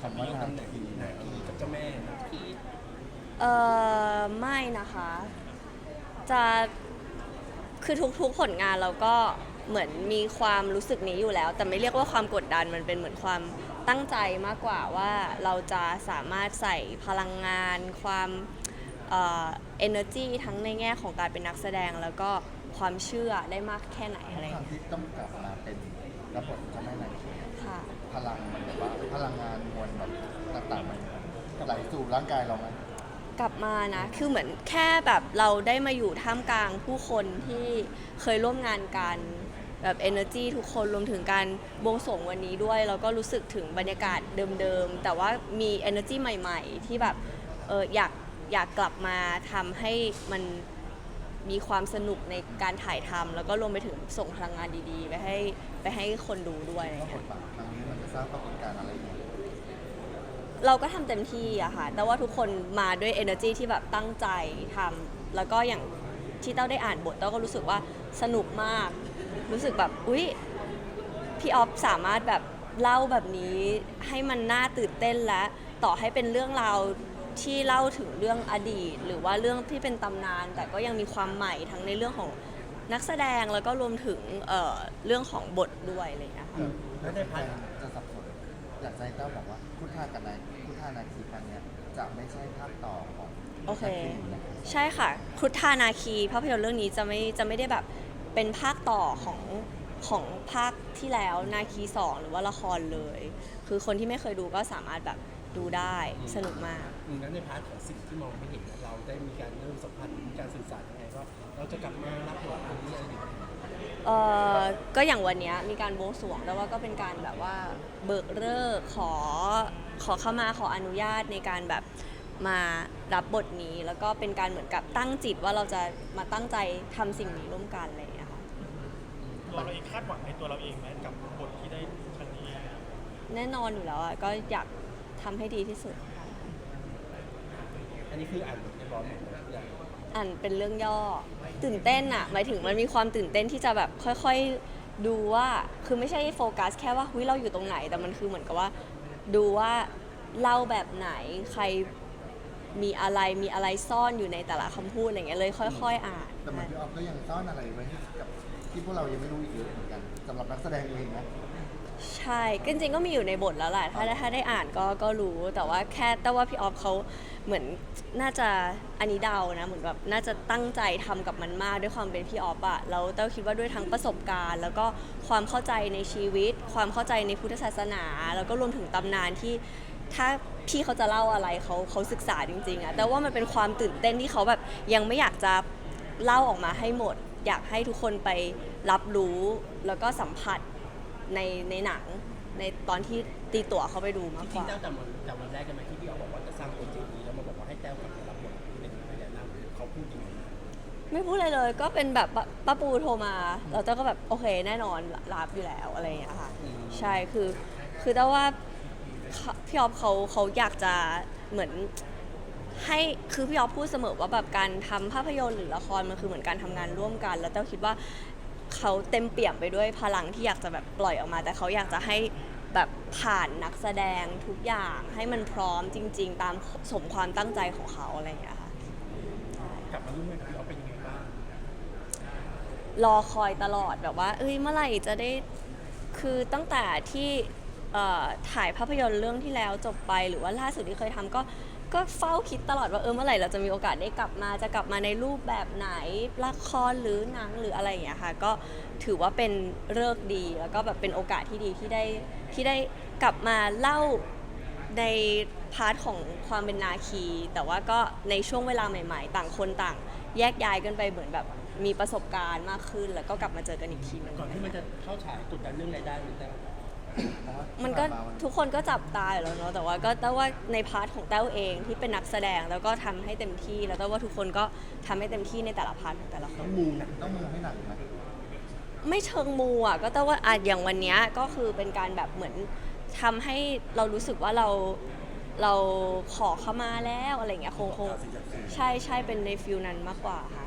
คำว่านาคีนาคีกับเจ้าแม่เออไม่นะคะ จะคือทุกๆผลงานเราก็เหมือนมีความรู้สึกนี้อยู่แล้ว แต่ไม่เรียกว่าความกดดันมันเป็นเหมือนความตั้งใจมากกว่าว่าเราจะสามารถใส่พลังงาน ความเอ่อ energy ทั้งในแง่ของการเป็นนักแสดงแล้วก็ ความเชื่อได้มากแค่ไหนอะไรอคย่างรั้งเงี้ย ที่ต้องกลับมาเป็นรับบทเจ้าแม่นาคีค่ะพลังมันแบบว่าพลังงานมวลแบบต่างๆมันไหลสู่ร่างกายเราไหมกลับมานะ คือเหมือนแค่แบบเราได้มาอยู่ท่ามกลางผู้คนที่เคยร่วมงานกันแบบ energy ทุกคนรวมถึงการบวงสรวงวันนี้ด้วย เราก็รู้สึกถึงบรรยากาศเดิมๆ แต่ว่ามี energy ใหม่ๆ ที่แบบเอออยากอยากกลับมาทำให้มัน มีความสนุกในการถ่ายทำแล้วก็รวมไปถึงส่งพลังงานดีๆ ไปให้ไปให้คนดูด้วยอะไรว่าบเงี้ทยบาทครั้งนี้มันจะสร้างปรากฏการณ์อะไรอย่างเงี้ยเราก็ทำเต็มที่อะค่ะ แต่ว่าทุกคนมาด้วย energy ที่แบบตั้งใจทำ แล้วก็อย่างที่เต้าได้อ่านบทเต้าก็รู้สึกว่าสนุกมาก รู้สึกแบบ อุ๊ย พี่ออฟสามารถแบบเล่าแบบนี้ให้มันน่าตื่นเต้นและ ต่อให้เป็นเรื่องราว ที่เล่าถึงเรื่องอดีต หรือว่าเรื่องที่เป็นตำนาน แต่ก็ยังมีความใหม่ทั้งในเรื่องของนักแสดงแล้วก็รวมถึงเอ่อเรื่องของบทด้วยอะไรอย่างเงี้ยค่ะแล้วได้พัดจะสับสนอยากจะให้เต้าบอกว่าพุทธากับนายพุทธานาคีครั้งเนี้ยจะไม่ใช่ภาคต่อของโอเคนาคีนะใช่ค่ะครุฑานาคีภาพยนตร์เรื่องนี้จะไม่จะไม่ได้แบบเป็นภาคต่อของของภาคที่แล้วนาคีสองหรือว่าละครเลย คือคนที่ไม่เคยดูก็สามารถแบบดูได้สนุกมาก อืมแล้วในพาร์ทของสิ่งที่มองไม่เห็นเราได้มีการเริ่มสัมผัสมีการสื่อสารยังไงว่าเราจะกลับมารับบทอันนี้อะไรอย่างเงี้ยเอ่อก็อย่างวันเนี้ยมีการบวงสรวงแต่ว่าก็เป็นการแบบว่าเบิกเลิกษ์ขอขอเข้ามาขออนุญาตในการแบบมารับบทนี้ แล้วก็เป็นการเหมือนกับตั้งจิตว่าเราจะมาตั้งใจทำสิ่งนี้ร่วมกันอะไรอย่างเงี้ยค่ะ ตัวเราเองคาดหวังในตัวเราเองไหมกับบทที่ได้ครั้งนี้ แน่นอนอยู่แล้วอะก็อยากทำให้ดีที่สุดค่ะอั นนี้คืออ่านบทเรียบร้อยหมดแล้วอย่างอ่านเป็นเรื่องย่อ ตื่นเต้นอะหมายถึงมันมีความตื่นเต้นที่จะแบบค่อยๆดูว่าคือไม่ใช่โฟกัส แค่ว่าหุ้ยเราอยู่ตรงไหน แต่มันคือเหมือนกับว่า ดูว่าเล่าแบบไหนใครมีอะไรมีอะไรซ่อนอยู่ในแต่ละคำพูดอะไรเงี้ยเลยค่อย ๆ อ่าน แต่เหมือนพี่ออฟก็ยังซ่อนอะไรไว้ให้กับที่พวกเรายังไม่รู้อีกเยอะเหมือนกันสำหรับนักแสดงเองนะใช่ก็จริงๆก็มีอยู่ในบทแล้วแหละ ถ้าถ้าได้อ่านก็ก็รู้ แต่ว่าแค่แต่ว่าพี่ออฟเขา เหมือนน่าจะอันนี้เดานะเหมือนแบบน่าจะตั้งใจทำกับมันมากด้วยความเป็นพี่ออฟอะแล้วเต้าคิดว่าด้วยทั้งประสบการณ์ แล้วก็ความเข้าใจในชีวิต ความเข้าใจในพุทธศาสนา แล้วก็รวมถึงตำนานที่ถ้าพี่เขาจะเล่าอะไรเขาเขาศึกษาจริงๆอะแต่ว่ามันเป็นความตื่นเต้นที่เขาแบบยังไม่อยากจะเล่าออกมาให้หมด อยากให้ทุกคนไปรับรู้แล้วก็สัมผัสในในหนัง ในตอนที่ตีตั๋วเขาไปดูมากจกริงว่าๆแต้วจำวันจำวันแรกกันไหมที่พี่ออกบอกว่าจะสร้างโปรเจกต์นี้แล้วมาบอกว่าให้แต้วกลับมารับบทเป็นพญานาคเขาพูดยังไงไม่พูดเลยเลยก็เป็นแบบป้าป้าปูโทรมาเราเจ้าก็แบบโอเคแน่นอนรับอยู่แล้วอะไรอย่างเงี้ยค่ะอืมใช่คือคือแต่ว่าเขาพี่ออฟเขาเขาอยากจะเหมือนให้คือพี่ออฟพูดเสมอว่าแบบการทำภาพยนตร์หรือละครมันคือเหมือนการทำงานร่วมกัน แล้วเต้าคิดว่า เขาเต็มเปี่ยมไปด้วยพลังที่อยากจะแบบปล่อยออกมา แต่เขาอยากจะให้แบบผ่านนักแสดงทุกอย่างให้มันพร้อมจริง ๆ ตามสมความตั้งใจของเขาอะไรอย่างเงี้ยค่ะกลับมาร่วมงานกับพี่ออฟเป็นยังไงบ้าง รอคอยตลอดแบบว่า เอ้ยเมื่อไหร่จะได้คือตั้งแต่ที่เอ่อถ่ายภาพยนตร์เรื่องที่แล้วจบไปหรือว่าล่าสุดที่เคยทำก็ ก็เฝ้าคิดตลอดว่าเออเมื่อไหร่เราจะมีโอกาสได้กลับมาจะกลับมาในรูปแบบไหนละครหรือหนังหรืออะไรอย่างเงี้ยค่ะ ก็ถือว่าเป็นเลิกดีแล้วก็แบบเป็นโอกาสที่ดีที่ได้ที่ได้กลับมาเล่าในพาร์ทของความเป็นนาคี แต่ว่าก็ในช่วงเวลาใหม่ ๆ ต่างคนต่าง แยกย้ายกันไปเหมือนแบบมีประสบการณ์มากขึ้น แล้วก็กลับมาเจอกันอีกทีหนึง ก่อนที่มันจะเข้าฉายกดดันเรื่องรายได้หรือแต้วเพราะว่า มันก็ที่ผ่าาทุกคนก็จับตาอยู่แล้วเนาะแต่ว่าก็แต่ว่าในพาร์ทของแต้วเองที่เป็นนักแสดงแล้วก็ทำให้เต็มที่ แล้วแต่ว่าทุกคนก็ทำให้เต็มที่ในแต่ละพาร์ทของแต่ละคต้อนงมูนะต้องมูให้หนักไหมไม่เชิงมูอะก็แต่ว่าอะอย่างวันเนี้ยก็คือเป็นการแบบเหมือนทำให้เรารู้สึกว่าเราเราขอเข้ามาแล้วอะไรเงี้ยคงคงใช่ใช่เป็นในฟิลนั้นมากกว่าค่ะ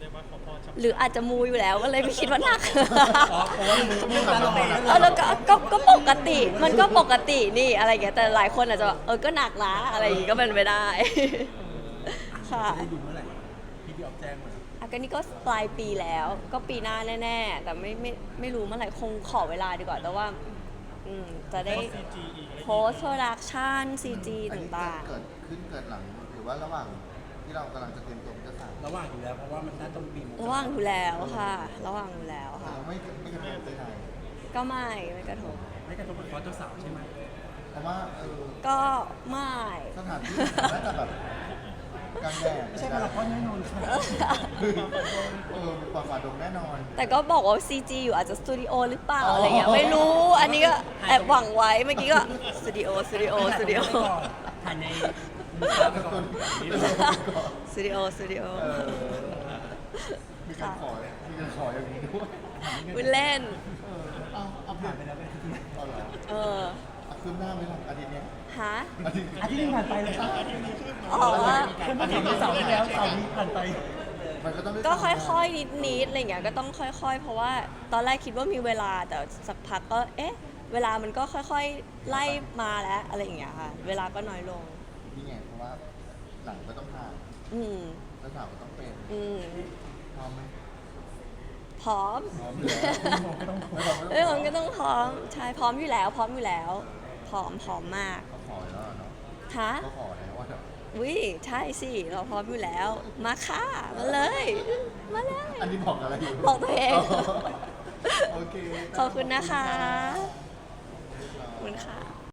เรียกว่าขอพรชับหรืออาจจะมูอยู่แล้วก็เลยไม่คิดว่าหนัก อ๋อเพราะว่ามูมูตลอดเออแล้วก็ก็ก็ปกกติมันก็ปกตินี่อะไรอย่างเงี้ยแต่หลายคนอาจจะแบบเออก็หนักนะอะไรอย่างงี้ก็เป็นไปได้ ค่ะจะได้ดูเมื่อไหร่ที่พี่ออฟแจ้งมาอากันนี่ก็ปลายปีแล้ว ก็ปีหน้าแน่ๆ แต่ไม่ไม่ไม่รู้เมื่อไหร่คงขอเวลาดีกว่าแต่ว่า อืมจะได้ซีจีอีกอะไรโพสต์โปรดักชันซีจีอันนี้ต่างเกิดขึ้นเกิดหลังหรือว่าระหว่าง ที่เรากำลังจะเตรียมตัวเป็นเจ้าสาวระหว่างอยู่แล้วเพราะว่ามันน่าต้องปีมๆระหว่างอยู่แล้วค่ะ ระหว่างอยู่แล้วแต่ค่ะ เราไม่ไม่กระทบใดก็ไม่ไม่กระทบ ไม่กระทบกับคอร์สเจ้าสาวใช่ไหมๆเพราะว่าเออก็ไม่ สถานที่น่าจะแบบกลางแดดไม่ใช่พาราคอนแน่นอนค่ะเออปลอดฝ่าดงแน่นอน แต่ก็บอกว่า CG อยู่อาจจะสตูดิโอหรือเปล่าอะไรเงี้ยไม่รู้ อันนี้ก็แอบหวังไว้เมื่อกี้ก็สตูดิโอสตูดิโอสตูดิโอถ่ายในไปก่อน สตูดิโอสตูดิโอเออมีการขอมีการขออย่างนี้ด้วยคุณเล่นเออเอาเอาผ่านไปแล้วไปที่เอาเหรอเออเอาคืนหน้าไหมล่ะอาทิตย์เนี้ยฮะอาทิตย์อาทิตย์หนึงผ่านไปแล้วค่ะอ๋อคุณมาถามเสาร์ที่แล้วเสาร์นี้ผ่านไป มันก็ต้องได้ก็ค่ทำงานอยๆ นิดๆ อะไรเงี้ย ก็ต้องค่อยๆ เพราะว่าตอนแรกคิดว่ามีเวลาแต่สักพักก็ เอ๊ะ เวลามันก็ค่อยๆ ไล่มาแล้วอะไรอย่างเงี้ยค่ะ เวลาก็น้อยลงนี่ไงเพราะว่า หลังก็ต้องถ่ายอืมเจ้าสาวก็ต้องเป็นอืมพร้อมไหมพร้อม พร้อมอยู่แล้วไม่พร้อมก็ต้องไม่พร้อมเอ้ยมันก็ต้องพร้อมใช่พร้อมอยู่แล้ว พร้อมอยู่แล้วพร้อมพร้อมมากเขาขอแล้วอะเนาะฮะเขาขอแล้วว่าวิใช่สิเราพร้อมอยู่แล้ว มาค่ะมาเลย มาเลย อันนี้บอกอะไรอยู่บอกตัวเอง โอเคขอบคุณนะคะขอบคุณค่ะ